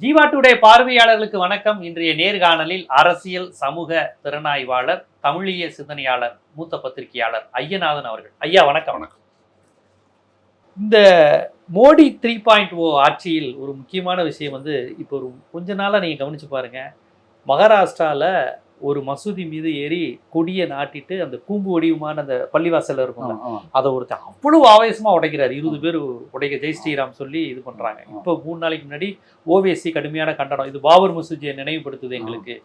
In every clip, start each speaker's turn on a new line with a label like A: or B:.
A: Jeeva today பார்வையாளர்களுக்கு வணக்கம். இன்றைய நேர்காணலில் அரசியல் சமூக திறனாய்வாளர் தமிழிய சிந்தனையாளர் மூத்த பத்திரிகையாளர் ஐயநாதன் அவர்கள். ஐயா வணக்கம்.
B: வணக்கம்.
A: இந்த மோடி த்ரீ பாயிண்ட் ஓ ஆட்சியில் ஒரு முக்கியமான விஷயம் வந்து இப்போ ஒரு கொஞ்ச நாளாக நீங்கள் கவனிச்சு பாருங்க. மகாராஷ்டிரால ஒரு மசூதி மீது ஏறி கொடியை நாட்டிட்டு அந்த கூம்பு வடிவமான அந்த பள்ளிவாசல்ல இருக்கும். அதை ஒருத்தர் அவ்வளவு ஆவேசமா உடைக்கிறாரு. இருபது பேர் உடைக்க ஜெய் ஸ்ரீராம் சொல்லி இது பண்றாங்க. இப்போ மூணு நாளைக்கு முன்னாடி ஓவேசி கடுமையான கண்டனம். இது பாபர் மசூதியை நினைவுபடுத்துது எங்களுக்கு.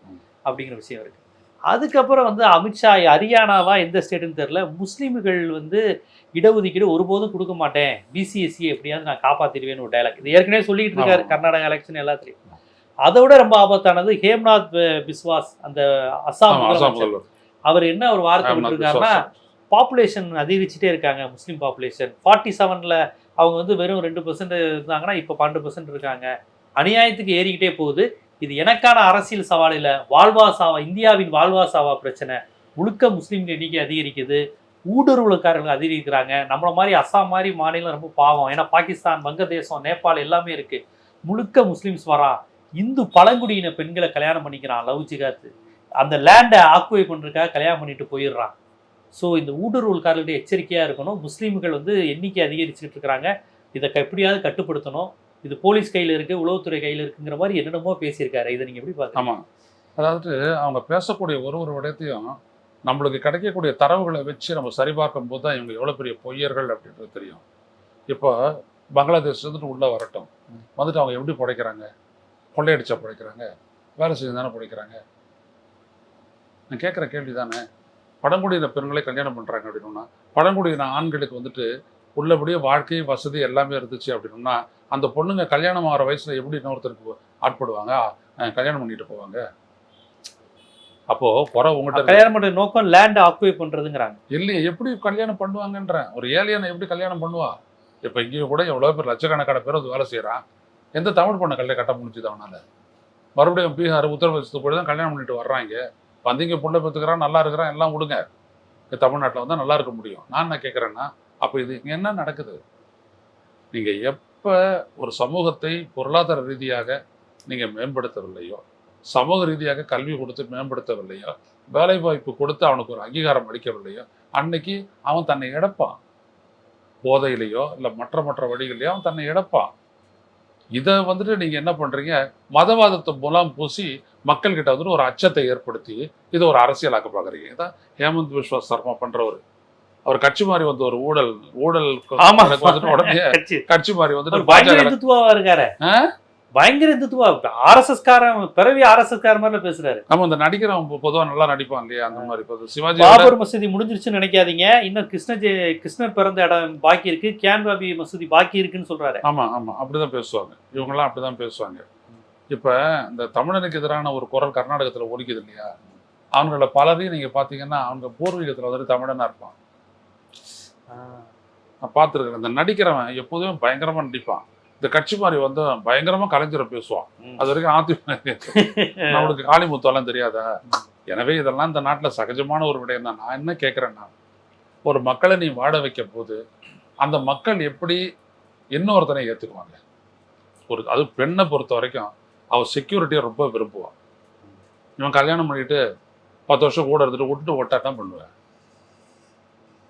A: அப்படிங்கிற விஷயம் இருக்கு. அதுக்கப்புறம் வந்து அமித்ஷா ஹரியானாவா எந்த ஸ்டேட்டுன்னு தெரியல. முஸ்லீம்கள் வந்து இடஒதுக்கீடு ஒருபோதும் கொடுக்க மாட்டேன். பிசிஎஸ்சி எப்படியாவது நான் காப்பாத்திடுவேன்னு ஒரு டைலாக் இது ஏற்கனவே சொல்லிட்டு இருக்காரு. கர்நாடகா எலெக்ஷன் எல்லாத்துலையும். அதை விட ரொம்ப ஆபத்தானது ஹேம்நாத் பிஸ்வாஸ் அந்த அசாம்
B: அசாம்
A: முதலமைச்சர். அவர் என்ன ஒரு வார்த்தை விட்டுருக்காருன்னா. பாப்புலேஷன் அதிகரிச்சுட்டே இருக்காங்க முஸ்லீம் பாப்புலேஷன் ஃபார்ட்டி செவனில் அவங்க வந்து வெறும் ரெண்டு பர்சன்ட் இருந்தாங்கன்னா இப்போ பன்னெண்டு பர்சன்ட் இருக்காங்க. அநியாயத்துக்கு ஏறிக்கிட்டே போகுது. இது எனக்கான அரசியல் சவால் இல்லை. வாழ்வா சாவா இந்தியாவின் வாழ்வா சாவா பிரச்சனை. முழுக்க முஸ்லீம்கள் எண்ணிக்கை அதிகரிக்குது. ஊடுருவலுக்காரர்கள் அதிகரிக்கிறாங்க. நம்மள மாதிரி அஸ்ஸாம் மாதிரி மாநிலம் ரொம்ப பாவம். ஏன்னா பாகிஸ்தான் வங்கதேசம் நேபாள் எல்லாமே இருக்கு. முழுக்க முஸ்லீம்ஸ் வரான். இந்து பழங்குடியின பெண்களை கல்யாணம் பண்ணிக்கிறான் லவ் ஜிகாத்து அந்த லேண்டை ஆக்குவை பண்ணுறதுக்காக கல்யாணம் பண்ணிட்டு போயிடுறான். ஸோ இந்த ஊடுருவல்காரர்களுடைய எச்சரிக்கையாக இருக்கணும். முஸ்லீம்கள் வந்து எண்ணிக்கை அதிகரிச்சுட்டு இருக்கிறாங்க. இதை எப்படியாவது கட்டுப்படுத்தணும். இது போலீஸ் கையில் இருக்கு உளவுத்துறை கையில் இருக்குங்கிற மாதிரி என்னென்னமோ பேசியிருக்காரு. இதை நீங்கள் எப்படி பார்க்குறீங்க?
B: ஆமா. அதாவது அவங்க பேசக்கூடிய ஒரு ஒரு விடயத்தையும் நம்மளுக்கு கிடைக்கக்கூடிய தரவுகளை வச்சு நம்ம சரிபார்க்கும் போது தான் இவங்க எவ்வளோ பெரிய பொய்யர்கள் அப்படின்றது தெரியும். இப்போ பங்களாதேஷ் வந்துட்டு உள்ளே வரட்டும். வந்துட்டு அவங்க எப்படி பிழைக்கிறாங்க கொள்ளையடிச்சா பிழைக்கிறாங்க. வேலை செஞ்சு தானே பிழைக்கிறாங்க. நான் கேட்குற கேள்வி தானே? பழங்குடியின பெண்களை கல்யாணம் பண்ணுறாங்க அப்படின்னா பழங்குடியின ஆண்களுக்கு வந்துட்டு உள்ளபடியே வாழ்க்கை வசதி எல்லாமே இருந்துச்சு அப்படின்னா அந்த பொண்ணுங்க கல்யாணம் ஆகிற வயசுல எப்படி இன்னொருத்தருக்கு ஆட்படுவாங்க? கல்யாணம் பண்ணிட்டு போவாங்க. அப்போ குறை உங்ககிட்ட இருக்கு.
A: கல்யாணம் பண்ணுற நோக்கம் லேண்டை ஆக்குவை பண்ணுறதுங்கிறாங்க
B: இல்லையே எப்படி கல்யாணம் பண்ணுவாங்கன்றேன். ஒரு ஏலியனை எப்படி கல்யாணம் பண்ணுவா? இப்போ இங்கேயும் கூட எவ்வளோ பேர் லட்சக்கணக்கான பேர் வந்து வேலை செய்கிறான் எந்த தமிழ் பொண்ணை கல்யாணம் கட்ட முடிஞ்சுது அவனால். மறுபடியும் பீகார் உத்தரப்பிரதேசத்துக்கு போய் தான் கல்யாணம் பண்ணிட்டு வர்றாங்க. வந்தீங்க பொண்ணை பெற்றுக்கிறான் நல்லா இருக்கிறான் எல்லாம் விடுங்க. இங்கே தமிழ்நாட்டில் வந்தால் நல்லா இருக்க முடியும். நான் என்ன கேட்குறேன்னா அப்போ இது இங்கே என்ன நடக்குது? நீங்கள் எப்போ ஒரு சமூகத்தை பொருளாதார ரீதியாக நீங்கள் மேம்படுத்தவில்லையோ சமூக ரீதியாக கல்வி கொடுத்து மேம்படுத்தவில்லையோ வேலை வாய்ப்பு கொடுத்து அவனுக்கு ஒரு அங்கீகாரம் அளிக்கவில்லையோ அன்னைக்கு அவன் தன்னை இழப்பான். போதையிலையோ இல்லை மற்ற மற்ற வழிகளையோ அவன் தன்னை இழப்பான். இதை வந்துட்டு நீங்கள் என்ன பண்ணுறீங்க மதவாதத்தை மூலம் பூசி மக்கள்கிட்ட வந்துட்டு ஒரு அச்சத்தை ஏற்படுத்தி இதை ஒரு அரசியலாக்க பார்க்குறீங்க. இதான் ஹேமந்த் விஸ்வாஸ் சர்மா பண்ணுறவர் அவர் கட்சி மாறி வந்த ஒரு ஊழல் ஊழல் வந்துட்டு உடனே
A: கட்சி.
B: மாறி வந்துட்டு பாஜக?
A: பயங்கர இந்துத்துவா. ஆர்எஸ்எஸ் காரன் பிறவி ஆர்எஸ்எஸ் கார மாதிரி பேசுறாரு.
B: நம்ம இந்த நடிக்கிறவன் பொதுவாக நல்லா நடிப்பான் இல்லையா? அந்த மாதிரி. இப்போ சிவாஜி
A: பாபர் மசூதி முடிஞ்சிருச்சுன்னு நினைக்காதீங்க. இன்னும் கிருஷ்ண கிருஷ்ணர் பிறந்த இடம் பாக்கி இருக்கு. கியான்பாபி மசூதி பாக்கி இருக்குன்னு சொல்றாரு.
B: ஆமா ஆமா. அப்படிதான் பேசுவாங்க. இவங்கெல்லாம் அப்படிதான் பேசுவாங்க. இப்ப இந்த தமிழனுக்கு எதிரான ஒரு குரல் கர்நாடகத்துல ஒலிக்குது இல்லையா? அவங்கள பலரையும் நீங்க பாத்தீங்கன்னா அவங்க பூர்வீகத்துல வந்துட்டு தமிழனா இருப்பான். நான் பார்த்துருக்கேன் இந்த நடிக்கிறவன் எப்போதுமே பயங்கரமா நடிப்பான். இந்த கட்சி மாதிரி வந்து பயங்கரமா கலைஞரை பேசுவான். அது வரைக்கும் அதிமுக நம்மளுக்கு காளிமுத்தெல்லாம் தெரியாதா? எனவே இதெல்லாம் இந்த நாட்டுல சகஜமான ஒரு விடயம் தான். நான் என்ன கேட்குறேன்னா ஒரு மக்களை நீ வாழ வைக்க போது அந்த மக்கள் எப்படி இன்னொருத்தனை ஏத்துக்குவாங்க? ஒரு அது பெண்ணை பொறுத்த வரைக்கும் அவ செக்யூரிட்டியை ரொம்ப விரும்புவான் இவன் கல்யாணம் பண்ணிட்டு பத்து வருஷம் கூட இருந்துட்டு விட்டுட்டு ஒட்டாட்டம் பண்ணுவேன்.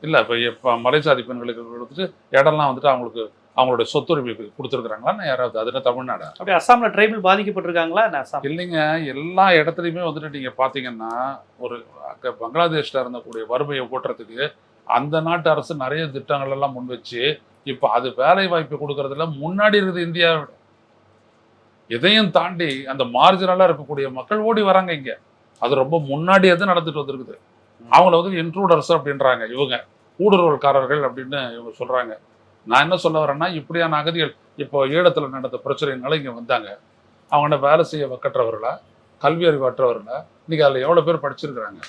B: இல்லை இப்போ இப்போ மலைசாதி பெண்களுக்கு கொடுத்துட்டு இடம்லாம் வந்துட்டு அவங்களுக்கு அவங்களுடைய சொத்துரிமை கொடுத்துருக்குறாங்களா யாராவது? அது என்ன தமிழ்நாடா?
A: அப்படி அஸ்ஸாம்ல ட்ரைபல் பாதிக்கப்பட்டிருக்காங்களா? அஸ்ஸாம்?
B: இல்லைங்க எல்லா இடத்துலையுமே வந்துட்டு நீங்க பாத்தீங்கன்னா ஒரு அங்க பங்களாதேஷ்ல இருந்தக்கூடிய வறுமையை ஓட்டுறதுக்கு அந்த நாட்டு அரசு நிறைய திட்டங்கள் எல்லாம் முன் வச்சு இப்போ அது வேலை வாய்ப்பு கொடுக்கறதுல முன்னாடி இருக்குது இந்தியாவோட இதையும் தாண்டி அந்த மார்ஜினலா இருக்கக்கூடிய மக்கள் ஓடி வராங்க இங்க. அது ரொம்ப முன்னாடியே தான் நடந்துட்டு வந்திருக்குது. அவங்கள வந்து இன்ட்ரூடர்ஸ் அப்படின்றாங்க இவங்க. ஊடுருவல்காரர்கள் அப்படின்னு இவங்க சொல்றாங்க. நான் என்ன சொல்ல வரேன்னா இப்படியான அகதிகள் இப்போ ஈழத்தில் நடந்த பிரச்சனைனால இங்கே வந்தாங்க. அவங்கள வேலை செய்ய வக்கற்றவர்களா? கல்வி அறிவாற்றவர்களா இன்னைக்கு அதில் எவ்வளோ பேர் படிச்சிருக்கிறாங்க?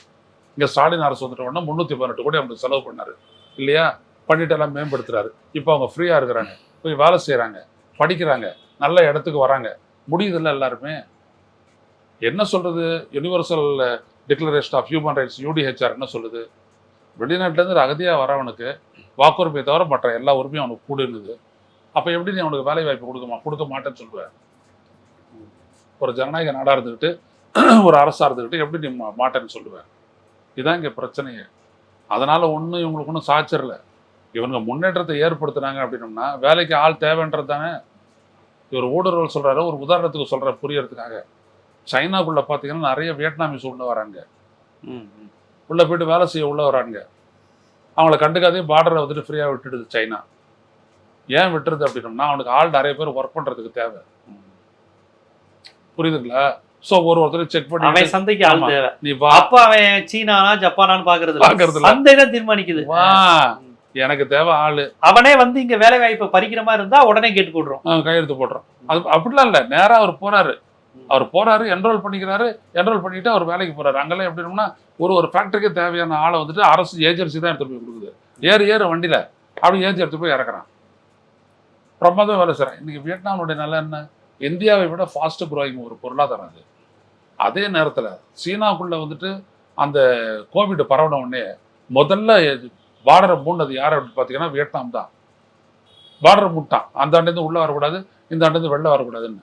B: இங்கே ஸ்டாலின் அரசு வந்துட்டு உடனே முந்நூற்றி பதினெட்டு கோடி அவங்களுக்கு செலவு பண்ணாரு. இல்லையா? பண்ணிட்டு எல்லாம் மேம்படுத்துறாரு. இப்போ அவங்க ஃப்ரீயாக இருக்கிறாங்க. போய் வேலை செய்கிறாங்க படிக்கிறாங்க. நல்ல இடத்துக்கு வராங்க. முடியுதில்ல எல்லாருமே? என்ன சொல்கிறது universal declaration of human rights UDHR என்ன சொல்லுது? வெளிநாட்டிலேருந்து அகதியாக வரவனுக்கு வாக்குரிமையை தவிர மற்ற எல்லா உரிமையும் அவனுக்கு கூட இருந்தது. அப்போ எப்படி நீ அவனுக்கு வேலை வாய்ப்பு கொடுக்க மா கொடுக்க மாட்டேன்னு சொல்லுவேன். ஒரு ஜனநாயக நாடா இருந்துக்கிட்டு ஒரு அரசா இருந்துக்கிட்டு எப்படி நீ மாட்டேன்னு சொல்லுவேன். இதான் இங்க பிரச்சனையே. அதனால ஒன்றும் இவங்களுக்கு ஒன்றும் சாய்ச்சிடல. இவங்க முன்னேற்றத்தை ஏற்படுத்துனாங்க அப்படின்னம்னா வேலைக்கு ஆள் தேவைன்றது தானே. இவர் ஊடுருவல் சொல்றாரு ஒரு உதாரணத்துக்கு சொல்ற புரியறதுக்காக. சைனாக்குள்ள பார்த்தீங்கன்னா நிறைய வியட்நாமிஸ் உள்ள வராங்க. உள்ள போயிட்டு வேலை செய்ய உள்ள வராங்க. அவங்கள கண்டுக்காதே பார்டரை வந்துட்டு ஃப்ரீயாக விட்டுடுது சைனா. ஏன் விட்டுருது அப்படின்னம்னா அவனுக்கு ஆள் நிறைய பேர் ஒர்க் பண்றதுக்கு தேவை. புரியுதுங்களா? ஸோ ஒரு ஒருத்தர் செக் பண்ணி
A: அவன் சந்தைக்கு ஆள். தேவை.
B: நீ வா.
A: அப்ப அவன் சீனானா ஜப்பானான்னு பாக்குறது
B: இல்ல.
A: சந்தை தான் தீர்மானிக்குது.
B: வா. எனக்கு தேவை ஆளு.
A: அவனே வந்து இங்க வேலை வாய்ப்பை பறிக்கிற மாதிரி இருந்தா உடனே கேட்டு போடுறோம்
B: கையெழுத்து போடுறோம் அது அப்படிலாம் இல்லை. நேரா அவர் போறாரு. அவர் போறாரு என்ரோல் பண்ணிக்கிறாரு என்ரோல் பண்ணிட்டு அவர் வேலைக்கு போறாரு. அங்கெல்லாம் எப்படின்னா ஒரு ஒரு ஃபேக்டரிக்கு தேவையான ஆளை வந்துட்டு அரசு ஏஜென்சி தான் எடுத்து போய் கொடுக்குது. ஏறு ஏறு வண்டியில அப்படி ஏஜி எடுத்து போய் இறக்குறான். பிரமாதம் வேலை செய்றான். இன்னைக்கு வியட்நாமுடைய நிலை என்ன? இந்தியாவை விட ஃபாஸ்ட் க்ரோயிங் ஒரு பொருளாதாரம் அது. அதே நேரத்துல சீனாக்குள்ளே வந்துட்டு அந்த கோவிட் பரவன உடனே முதல்ல பார்டரை மூண்டது யார் அப்படின்னு பார்த்தீங்கன்னா வியட்நாம் தான். பார்டரை மூட்டான் அந்த ஆண்டேருந்து உள்ள வரக்கூடாது இந்த ஆண்டேருந்து வெளில வரக்கூடாதுன்னு.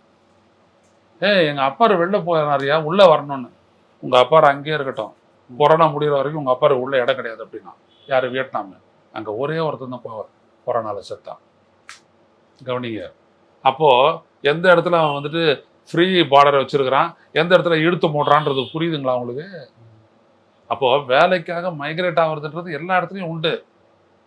B: ஏய் எங்கள் அப்பாரு வெளில போயினாரியா உள்ளே வரணும்னு. உங்கள் அப்பாரு அங்கேயே இருக்கட்டும். கொரோனா முடிகிற வரைக்கும் உங்கள் அப்பாரு உள்ளே இடம் கிடையாது அப்படின்னா. யார்? வியட்நாமு. அங்கே ஒரே ஒருத்தன் தான் போவார் கொரோனால செத்தான் கவனிங்க. அப்போது எந்த இடத்துல அவன் வந்துட்டு ஃப்ரீ பார்டரை வச்சுருக்கிறான்? எந்த இடத்துல இழுத்து மூடுறான்றது புரியுதுங்களா அவங்களுக்கு அப்போது வேலைக்காக மைக்ரேட் ஆகுறதுன்றது எல்லா இடத்துலையும் உண்டு.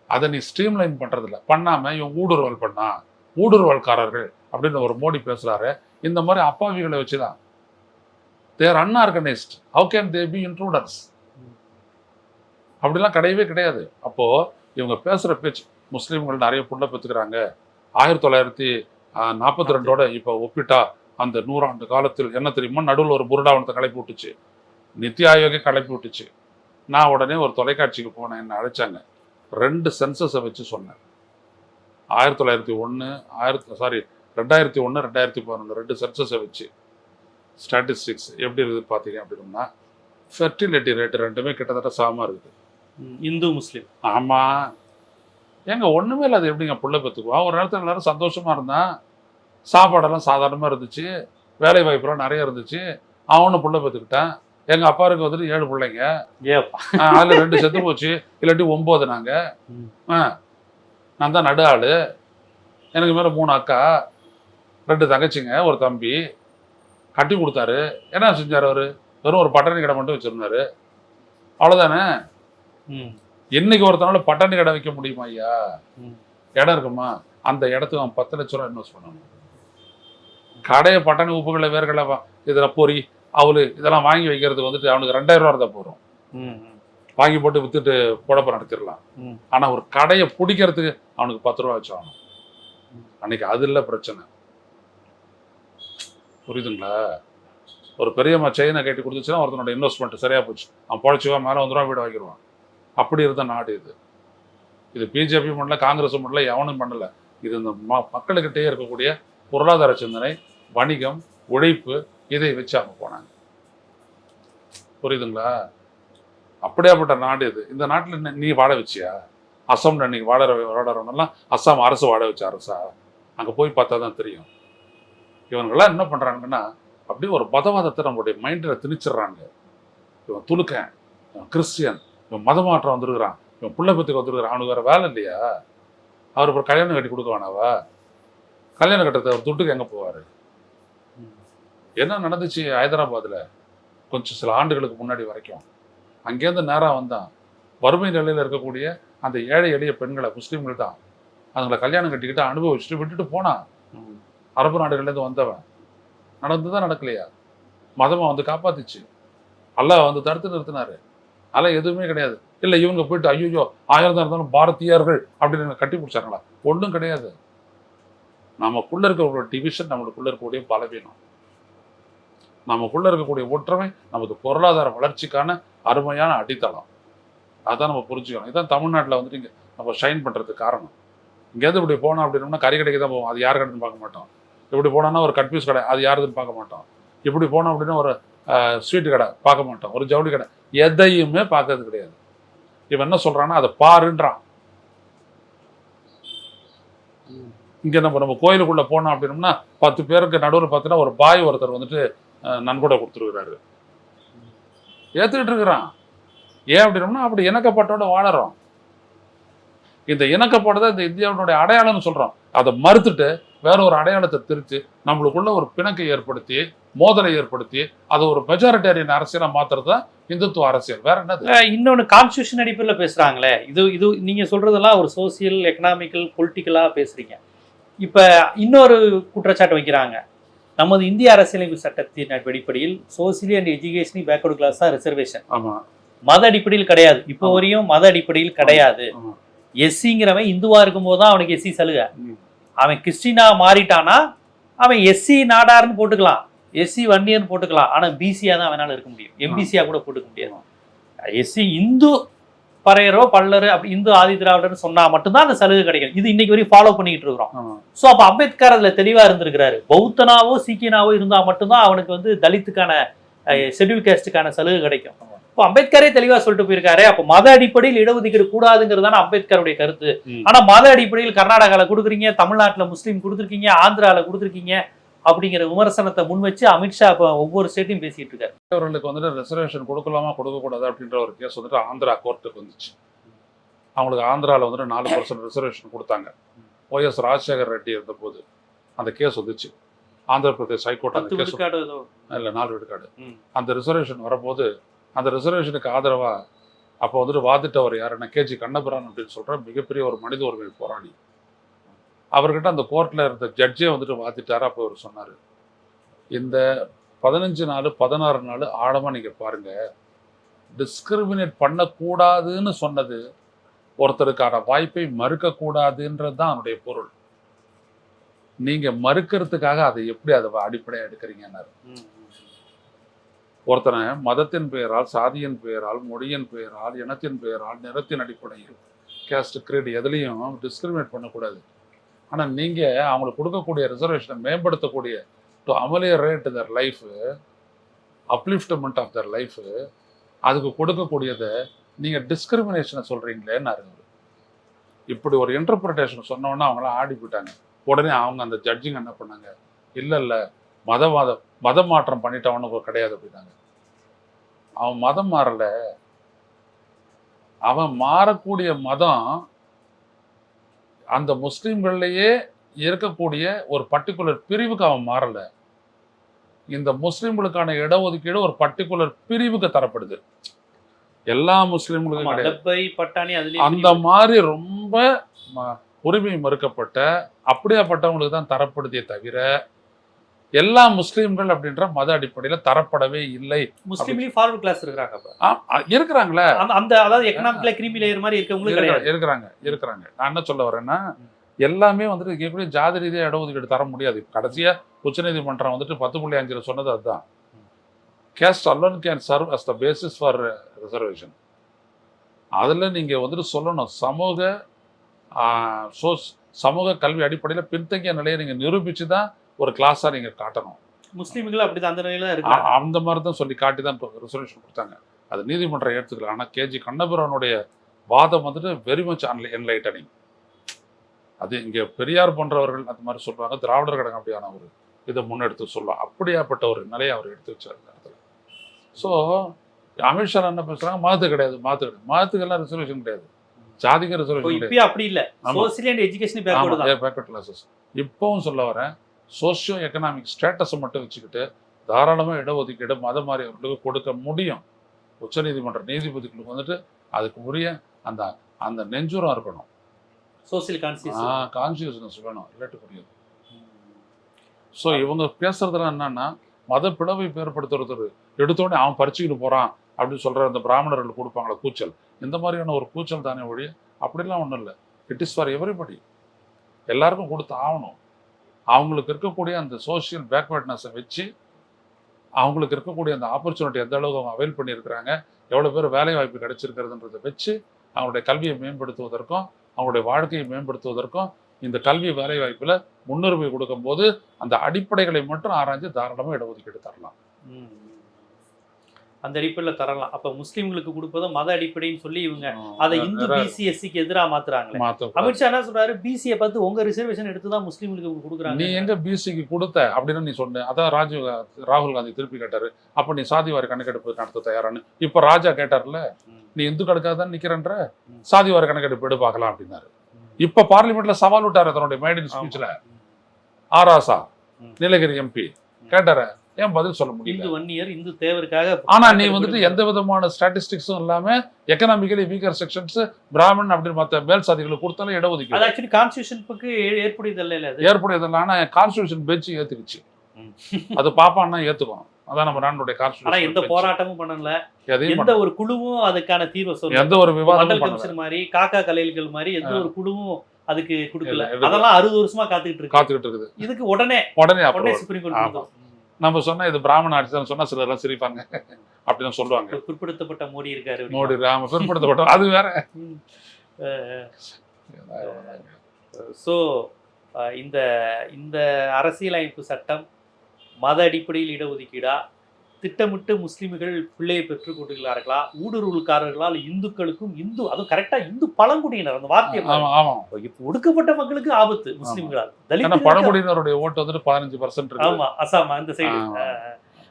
B: அதை நீ ஸ்ட்ரீம்லைன் பண்ணுறதில்ல பண்ணாமல் இவன் ஊடுருவல் பண்ணான் ஊடுருவல்காரர்கள் அப்படின்னு ஒரு மோடி பேசுகிறாரு இந்த மாதிரி அப்பாவிகளை வச்சுதான். They're unorganised how can they be intruders அப்படிலாம் கிடையவே கிடையாது. அப்போது இவங்க பேசுகிற பேச்சு முஸ்லீம்கள் நிறைய புள்ள பெற்றுக்கிறாங்க ஆயிரத்தி தொள்ளாயிரத்தி நாற்பத்தி ரெண்டோட இப்போ ஒப்பிட்டா அந்த நூறாண்டு காலத்தில் என்ன தெரியுமா? நடுவில் ஒரு புருடாவனத்தை கிளப்பி விட்டுச்சு. நித்தி ஆயோகே கிளப்பி விட்டுச்சு. நான் உடனே ஒரு தொலைக்காட்சிக்கு போனேன் என்னை அழைச்சாங்க. ரெண்டு சென்சஸை வச்சு சொன்னேன். ஆயிரத்தி தொள்ளாயிரத்தி ஒன்று ஆயிரத்தி சாரி ரெண்டாயிரத்தி ஒன்று ரெண்டாயிரத்தி பதினொன்று ரெண்டு சென்சஸை வச்சு ஸ்டாட்டிஸ்டிக்ஸ் எப்படி இருக்குது பார்த்தீங்க அப்படின்னா ஃபெர்டிலிட்டி ரேட்டு ரெண்டுமே கிட்டத்தட்ட சமமாக இருக்குது.
A: ம், இந்து முஸ்லீம்.
B: ஆமாம் ஏங்க ஒன்றுமே இல்லை அது எப்படிங்க புள்ள பெற்றுக்குவான் ஒரு நேரத்தில் எல்லாரும் சந்தோஷமா இருந்தான் சாப்பாடெல்லாம் சாதாரணமாக இருந்துச்சு வேலை வாய்ப்புலாம் நிறைய இருந்துச்சு அவனும் புள்ள பெற்றுக்கிட்டான் எங்கள் அப்பாருக்கு வந்துட்டு ஏழு பிள்ளைங்க. அதுல ரெண்டு செத்து போச்சு இல்லாட்டி ஒன்பது நாங்க
A: ம்.
B: ஆ, நான் தான் நடு ஆளு எனக்கு மேல மூணு அக்கா. ரெண்டு தங்கச்சிங்க ஒரு தம்பி. கட்டி கொடுத்தாரு. என்ன செஞ்சாரு அவரு? வெறும் ஒரு பட்டாணி கடை மட்டும் வச்சிருந்தாரு. அவ்வளவுதானே?
A: ம்,
B: இன்னைக்கு ஒருத்தனால பட்டாணி கடை வைக்க முடியுமா ஐயா?
A: ம்.
B: இடம் இருக்குமா? அந்த இடத்துக்கு அவன் பத்து லட்ச ரூபா இன்வெஸ்ட் பண்ணணும் கடையை பட்டாணி உப்புகளை வேர்களை இதுல பொறி அவளு இதெல்லாம் வாங்கி வைக்கிறது வந்துட்டு அவனுக்கு ரெண்டாயிரம் ரூபா இருந்தா போறோம்
A: ம், ம்.
B: வாங்கி போட்டு வித்துட்டு புடப்ப நடத்திடலாம்.
A: ம்.
B: ஆனா ஒரு கடையை பிடிக்கிறதுக்கு அவனுக்கு பத்து ரூபா வச்சு ஆகணும். அன்னைக்கு அது இல்ல பிரச்சனை. புரியுதுங்களா? ஒரு பெரியம்மா செயினை கட்டி கொடுத்துச்சுன்னா ஒருத்தனோட இன்வெஸ்ட்மெண்ட் சரியாக போச்சு. அவன் பொழைச்சுவான் மேலே வந்துருவான் வீடு வாங்கிடுவான். அப்படி இருந்த நாடு இது. இது பிஜேபி பண்ணல காங்கிரஸும் பண்ணல எவனும் பண்ணல. இது இந்த ம- மக்களுக்கிட்டே இருக்கக்கூடிய பொருளாதார சிந்தனை வணிகம் உழைப்பு இதை வச்சு அவங்க போனாங்க. புரியுதுங்களா? அப்படியாப்பட்ட நாடு இது. இந்த நாட்டில் நீ வாழ வச்சியா? அசாமில் இன்னைக்கு வாழற வாழறவனெல்லாம் அஸ்ஸாம் அரசு வாழ வச்ச அரசா? அங்கே போய் பார்த்தா தான் தெரியும். இவங்கெல்லாம் என்ன பண்ணுறாங்கன்னா அப்படியே ஒரு மதவாதத்தை நம்மளுடைய மைண்டில் திணிச்சிடுறாங்க இவன் துலுக்கன் இவன் கிறிஸ்டியன் இவன் மதமாற்றம் வந்திருக்கிறான் இவன் பிள்ளை பத்துக்கு வந்திருக்கிறான் அவனுக்கு வேற வேலை இல்லையா? அவர் அப்புறம் கல்யாணம் கட்டி கொடுக்க வேணாவா கல்யாணம் கட்டத்தை அவர் துட்டுக்கு எங்கே போவார்? என்ன நடந்துச்சு ஹைதராபாத்தில் கொஞ்சம் சில ஆண்டுகளுக்கு முன்னாடி வரைக்கும். அங்கேருந்து நேராக வந்தான். வறுமை நிலையில் இருக்கக்கூடிய அந்த ஏழை எளிய பெண்களை முஸ்லீம்கள் தான். அதுங்களை கல்யாணம் கட்டிக்கிட்டு அனுபவிச்சுட்டு விட்டுட்டு போனான். அரபு நாடுகள்லேருந்து வந்தவன். நடந்துதான் நடக்கலையா? மதமா வந்து காப்பாத்துச்சு. அல்லாஹ் வந்து தடுத்து நிறுத்தினாரு. அதெல்லாம் எதுவுமே கிடையாது. இல்லை இவங்க போயிட்டு ஐயோ ஆயிரம் தான் இருந்தாலும் பாரதியார்கள் அப்படின்னு கட்டி பிடிச்சாங்களா? ஒன்றும் கிடையாது. நமக்குள்ள இருக்கக்கூடிய டிவிஷன் நம்மளுக்குள்ள இருக்கக்கூடிய பலவீனம். நமக்குள்ளே இருக்கக்கூடிய ஒற்றுமை நமது பொருளாதார வளர்ச்சிக்கான அருமையான அடித்தளம். அதான் நம்ம புரிஞ்சுக்கணும். இதுதான் தமிழ்நாட்டில் வந்துட்டு இங்கே நம்ம ஷைன் பண்ணுறதுக்கு காரணம். இங்கேருந்து இப்படி போனோம் அப்படின்னோம்னா கறி கடைக்கு தான் போவோம். அது யார் கடைன்னு பார்க்க மாட்டோம். இப்படி போனோன்னா ஒரு கட்பீஸ் கடை. அது யாருதுன்னு பார்க்க மாட்டோம். இப்படி போனோம் அப்படின்னா ஒரு ஸ்வீட் கடை பார்க்க மாட்டோம். ஒரு ஜவுளி கடை. எதையுமே பார்க்கறது கிடையாது. இவன் என்ன சொல்கிறான்னா அதை பாருன்றான். இங்கே நம்ம நம்ம கோயிலுக்குள்ள போனோம் அப்படின்னோம்னா பத்து பேருக்கு நடுவில் பார்த்தீங்கன்னா ஒரு பாய் ஒருத்தர் வந்துட்டு நன்கொடை கொடுத்துருக்குறாரு. ஏத்துக்கிட்டு இருக்கிறான். ஏன் அப்படின்னோம்னா அப்படி இணக்கப்பட்டோட வாழறோம். இந்த இணக்கப்பாடு இந்த இந்தியாவினுடைய அடையாளம்னு சொல்றோம். அதை மறுத்துட்டு வேற ஒரு அடையாளத்தை திருத்தி நம்மளுக்குள்ள ஒரு பிணக்கை ஏற்படுத்தி மோதலை ஏற்படுத்தி அதை ஒரு மெஜாரிட்டேரியன் அரசியலா மாத்துறது தான் இந்துத்துவ அரசியல். வேற என்னது?
A: அஹ் இன்னொன்னு கான்ஸ்டியூஷன் அடிப்படையில் பேசுறாங்களே. இது இது நீங்க சொல்றதெல்லாம் ஒரு சோசியல் எக்கனாமிக்கல் பொலிட்டிக்கலா பேசுறீங்க. இப்ப இன்னொரு குற்றச்சாட்டு வைக்கிறாங்க. நமது இந்திய அரசியலமைப்பு சட்டத்தின் அடிப்படையில் socially and educationally backward class தான் ரிசர்வேஷன்
B: ஆமா.
A: மத அடிப்படையில் கிடையாது. இப்போ. வரையும் மத அடிப்படையில் கிடையாது. எஸ்சிங்கிறவன் இந்துவா இருக்கும்போது தான் அவனுக்கு எஸ்சி சலுகை. அவன் கிறிஸ்டினா மாறிட்டானா அவன் எஸ்சி நாடார்னு போட்டுக்கலாம். எஸ்சி வன்னியர்னு போட்டுக்கலாம். ஆனா பிசியா தான் அவனால இருக்க முடியும். எம்பிசியா கூட போட்டுக்க முடியாது. எஸ்சி இந்து பறையரோ பல்லரு அப்படி இந்து ஆதி திராவிடர்னு சொன்னா மட்டும்தான் அந்த சலுகை கிடைக்கும். இது இன்னைக்கு வரையும் ஃபாலோ பண்ணிட்டு இருக்கிறோம். ஸோ அப்போ அம்பேத்கர் அதுல தெளிவா இருந்திருக்கிறாரு. பௌத்தனாவோ சீக்கியனாவோ இருந்தா மட்டும்தான் அவனுக்கு வந்து தலித்துக்கான ஷெட்யூல் கேஸ்டுக்கான சலுகை கிடைக்கும். இப்போ அம்பேத்கரே தெளிவா சொல்லிட்டு போயிருக்காரு. அப்போ மத அடிப்படையில் இடஒதுக்கீடு கூடாதுங்கிறது தானே அம்பேத்கருடைய கருத்து. ஆனா மத அடிப்படையில் கர்நாடகால கொடுக்குறீங்க தமிழ்நாட்டுல முஸ்லீம் கொடுத்துருக்கீங்க ஆந்திரால கொடுத்துருக்கீங்க அப்படிங்கிற விமர்சனத்தை முன் வச்சு அமித்ஷா இப்போ ஒவ்வொரு ஸ்டேட்டையும் பேசிட்டு இருக்காரு.
B: அவர்களுக்கு வந்துட்டு ரிசர்வேஷன் கொடுக்கலாமா கொடுக்கக்கூடாது அப்படின்ற ஒரு கேஸ் வந்துட்டு ஆந்திரா கோர்ட்டுக்கு வந்துச்சு. அவங்களுக்கு ஆந்திராவில் வந்துட்டு நாலு பர்சன்ட் ரிசர்வேஷன் கொடுத்தாங்க. ஒய்எஸ் ராஜசேகர் ரெட்டி இருந்தபோது அந்த கேஸ் வந்துச்சு. ஆந்திர பிரதேஷ் ஹைகோர்ட் அந்த கேஸ் இல்லை நாலு விழுக்காடு.
A: ம்.
B: அந்த ரிசர்வேஷன் வரும்போது அந்த ரிசர்வேஷனுக்கு ஆதரவா? அப்போ வந்துட்டு வாதிட்டவர் யாருன்னா கேஜி கண்ணபுரான் அப்படின்னு சொல்கிற மிகப்பெரிய ஒரு மனித உரிமை போராளி. அவர்கிட்ட அந்த கோர்ட்டில் இருந்த ஜட்ஜே வந்துட்டு வாதிட்டார். அப்போ அவர் சொன்னார் இந்த பதினஞ்சு நாள் பதினாறு நாள் ஆழமாக நீங்கள் பாருங்க. டிஸ்கிரிமினேட் பண்ணக்கூடாதுன்னு சொன்னது ஒருத்தருக்கான வாய்ப்பை மறுக்கக்கூடாதுன்றது தான் அவனுடைய பொருள். நீங்கள் மறுக்கிறதுக்காக அதை எப்படி அதை அடிப்படையாக எடுக்கிறீங்கன்னாரு. ஒருத்தனை மதத்தின் பெயரால் சாதியின் பெயரால் மொழியின் பெயரால் இனத்தின் பெயரால் நிறத்தின் அடிப்படையில் கேஸ்ட் கிரீடு எதுலேயும் டிஸ்கிரிமினேட் பண்ணக்கூடாது. ஆனால் நீங்கள் அவங்களுக்கு கொடுக்கக்கூடிய ரிசர்வேஷனை மேம்படுத்தக்கூடிய to ameliorate their life upliftment of their life அதுக்கு கொடுக்கக்கூடியதை நீங்கள் டிஸ்கிரிமினேஷனை சொல்கிறீங்களேன்னு இப்படி ஒரு இன்டர்பிரிட்டேஷன் சொன்னோன்னே அவங்களாம் ஆடி போயிட்டாங்க. உடனே அவங்க அந்த ஜட்ஜிங் என்ன பண்ணாங்க? இல்லை இல்லை மதவாதம் மதம் மாற்றம் பண்ணிட்டவனுக்கு கிடையாது அப்படின்னாங்க அவன் மதம் மாறல. அவன் மாறக்கூடிய மதம் அந்த முஸ்லிம்கள்லயே இருக்கக்கூடிய ஒரு பர்டிகுலர் பிரிவுக்கு அவன் மாறல. இந்த முஸ்லிம்களுக்கான இடஒதுக்கீடு ஒரு பர்டிகுலர் பிரிவுக்கு தரப்படுது. எல்லா முஸ்லிம்களுக்கும் அந்த மாதிரி ரொம்ப உரிமை மறுக்கப்பட்ட அப்படியாப்பட்டவங்களுக்கு தான் தரப்படுதே தவிர எல்லா முஸ்லிம்கள் அப்படின்ற மத அடிப்படையில தரப்படவே இல்லை.
A: முஸ்லீம்லயும் ஃபார்வர்ட் கிளாஸ் இருக்கிறாங்க
B: இருக்கிறாங்களே.
A: அந்த அதாவது எக்கனாமிக்ல கிரிமி லேயர் மாதிரி இருக்கவங்களுக்கு
B: இருக்கிறாங்க இருக்கிறாங்க நான் என்ன சொல்ல வரேன்னா எல்லாமே வந்துட்டு கேட்கக்கூடிய ஜாதி ரீதியாக இடஒதுக்கீடு தர முடியாது. கடைசியா உச்சநீதிமன்றம் வந்துட்டு பத்து புள்ளி அஞ்சுல சொன்னது அதுதான். Caste alone can serve as the basis for reservation அதுல நீங்க வந்துட்டு சொல்லணும் சமூக சோஸ் சமூக கல்வி அடிப்படையில் பின்தங்கிய நிலையை நீங்க நிரூபிச்சு தான் ஒரு கிளாஸா நீங்க காட்டணும்.
A: முஸ்லீம்கள் அப்படிதான் அந்த நிலையில
B: அ- அந்த மாதிரி தான் சொல்லி காட்டி தான் ரிசர்வேஷன் கொடுத்தாங்க. அது நீதிமன்றம் ஏற்றுக்கல ஆனால் கேஜி கண்ணபுரனுடைய வாதம் வந்துட்டு வெரி மச் அன்லை என்லைட்டனிங் அது இங்கே பெரியார் போன்றவர்கள் அந்த மாதிரி சொல்றாங்க திராவிடர் கழகம் அப்படியான ஒரு இதை முன்னெடுத்து சொல்லலாம். அப்படியாப்பட்ட ஒரு நிலையை அவர் எடுத்து வச்சார் இந்த இடத்துல. ஸோ அமித்ஷா என்ன பேசுறாங்க? மதத்து கிடையாது மதத்து கிடையாது. மதத்துக்கெல்லாம் ரிசர்வேஷன் கிடையாது. ஜாதிக
A: இப்போ
B: ரிசர்வேஷன்
A: அப்படி இல்ல. Social and education backward
B: backward classes இப்போவும் சொல்ல வரேன் சோஷியோ எக்கனாமிக் ஸ்டேட்டஸை மட்டும் வச்சுக்கிட்டு தாராளமாக இடஒதுக்கீடு மத மாறியவர்களுக்கு கொடுக்க முடியும். உச்சநீதிமன்ற நீதிபதிகளுக்கு வந்துட்டு அதுக்கு உரிய அந்த அந்த நெஞ்சுரம் இருக்கணும்.
A: சோசியல் கான்சியஸ்
B: கான்சியஸ்னஸ் வேணும் இல்லாட்டு புரியாது ஸோ இவங்க பேசுறதுல என்னன்னா மத பிளவை ஏற்படுத்துறது எடுத்தோடனே அவன் பறிச்சுக்கிட்டு போறான் அப்படின்னு சொல்ற அந்த பிராமணர்கள் கொடுப்பாங்களே கூச்சல். இந்த மாதிரியான ஒரு கூச்சல் தானே ஒழிய அப்படிலாம் ஒன்றும் இல்லை. இட் இஸ் ஃபார் எவரிபடி எல்லாருக்கும் கொடுத்து ஆகணும். அவங்களுக்கு இருக்கக்கூடிய அந்த சோஷியல் பேக்வர்ட்னஸை வச்சு அவங்களுக்கு இருக்கக்கூடிய அந்த ஆப்பர்ச்சுனிட்டி எந்த அளவுக்கு அவங்க அவைல் பண்ணியிருக்கிறாங்க எவ்வளோ பேர் வேலை வாய்ப்பு கிடைச்சிருக்கிறதுன்றதை வச்சு அவங்களுடைய கல்வியை மேம்படுத்துவதற்கும் அவங்களுடைய வாழ்க்கையை மேம்படுத்துவதற்கும் இந்த கல்வி வேலை வாய்ப்பில் முன்னுரிமை கொடுக்கும்போது அந்த அடிப்படைகளை மட்டும் ஆராய்ஞ்சு தாராளமாக இடஒதுக்கீடு தரலாம்.
A: அந்த அடிப்படையில் தரலாம். அப்ப முஸ்லீம்களுக்கு கொடுப்பதும் மத அடிப்படைன்னு சொல்லி இவங்க அதை இந்து
B: நிறைய
A: பிசிஎஸ்சிக்கு எதிராக
B: மாத்தக்கூடாது.
A: அமித்ஷா என்ன சொல்றாரு? பிசியை பார்த்து உங்க ரிசர்வேஷன் எடுத்து தான் முஸ்லீம்களுக்கு
B: நீ
A: கொடுக்குறாங்க.
B: எங்க பிசிக்கு கொடுத்த அப்படின்னு நீ சொன்ன. அதான் ராஜீவ் ராகுல் காந்தி திருப்பி கேட்டாரு. அப்ப நீ சாதிவாரி கணக்கெடுப்பு நடத்த தயாரான்னு இப்ப ராஜா கேட்டார்ல. நீ இந்துக்களுக்காக தான் நிக்கிறன்ற. சாதிவாரி கணக்கெடுப்பு எடு பார்க்கலாம் அப்படின்னாரு. இப்ப பார்லிமெண்ட்ல சவால் விட்டாரு தன்னுடைய மேடின் ஸ்பீச்ல ஆராசா. நீலகிரி எம்பி கேட்டாரு ஏன் பதில் சொல்ல முடியல?
A: இந்து வன்னியர் இந்து தேவருக்காக
B: ஆனா நீ வந்துட்டு எந்த விதமான ஸ்டாட்டிஸ்டிக்ஸும் இல்லாம எக்கனாமிக்கலி வீக்கர் செக்ஷன்ஸ் பிராமன் அப்படின்னு மத்த மேல் சாதிகளுக்கு கொடுத்தாலும்
A: அது
B: இடஒதுக்கீடு
A: ஆக்சுவலி கான்ஸ்டியூஷனுக்கு ஏற்புடையதல்ல இல்ல அது?
B: ஏற்புடையதில்ல ஆனா கான்ஸ்டியூஷன் பெஞ்ச் ஏத்துக்குச்சு. அது பாப்பான்னா ஏத்துக்கும் அதான் நம்ம நாட்டுடைய
A: ஆனா எந்த
B: கான்ஸ்டியூஷன்
A: போராட்டமும் பண்ணல. எந்த. ஒரு குழுவும் அதுக்கான தீர்வை சொல்ல
B: எந்த ஒரு
A: கமிஷன் மாதிரி காக்கா கலைகள் மாதிரி எந்த ஒரு குழுவும் அதுக்கு கொடுக்கல. அதெல்லாம் அறுபது வருஷமா காத்துக்கிட்டு இருக்கு.
B: காத்துக்கிட்டு இருக்குது.
A: இதுக்கு உடனே
B: உடனே
A: உடனே சுப்ரீம் கோர்ட்.
B: நம்ம சொன்னா இது பிராமண ஆட்சி தான் சொன்னா சிலர் எல்லாம் சிரிப்பாங்க. அப்படின்னு சொல்லுவாங்க.
A: பிற்படுத்தப்பட்ட மோடி இருக்காரு.
B: மோடி ராம பிற்படுத்தப்பட்டோம் அது வேற.
A: ஸோ இந்த இந்த அரசியலமைப்பு சட்டம் மத அடிப்படையில் இடஒதுக்கீடா திட்டமிட்டு முஸ்லிம்கள் பிள்ளையை பெற்றுக் கொண்டுகிறார்களா ஊடுருவல்காரர்களால் இந்துக்களுக்கும் இந்து அதுவும் கரெக்டா இந்து பழங்குடியினர் அந்த வார்த்தையை ஒடுக்கப்பட்ட மக்களுக்கு ஆபத்து முஸ்லிம்களால். தலித்துகளுக்கு
B: பழங்குடியினருடைய ஓட்டு வந்துட்டு பதினஞ்சு பர்சன்ட்
A: ஆமா அசாம் அந்த சைடு.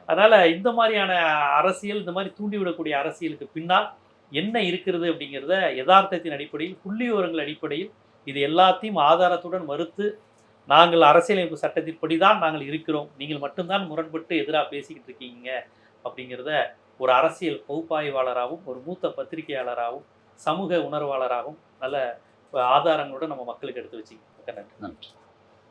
A: அதனால இந்த மாதிரியான அரசியல் இந்த மாதிரி தூண்டிவிடக்கூடிய அரசியலுக்கு பின்னால் என்ன இருக்கிறது அப்படிங்கிறத யதார்த்தத்தின் அடிப்படையில் புள்ளி விவரங்கள் அடிப்படையில் இது எல்லாத்தையும் ஆதாரத்துடன் மறுத்து நாங்கள் அரசியலமைப்பு சட்டத்தின்படி தான் நாங்கள் இருக்கிறோம். நீங்கள் மட்டும்தான் முரண்பட்டு எதிராக பேசிக்கிட்டு இருக்கீங்க. அப்படிங்கிறத ஒரு அரசியல் பகுப்பாய்வாளராகவும் ஒரு மூத்த பத்திரிகையாளராகவும் சமூக உணர்வாளராகவும் நல்ல ஆதாரங்களோடு நம்ம மக்களுக்கு எடுத்து வச்சுக்கோங்க நன்றி.
B: நன்றி.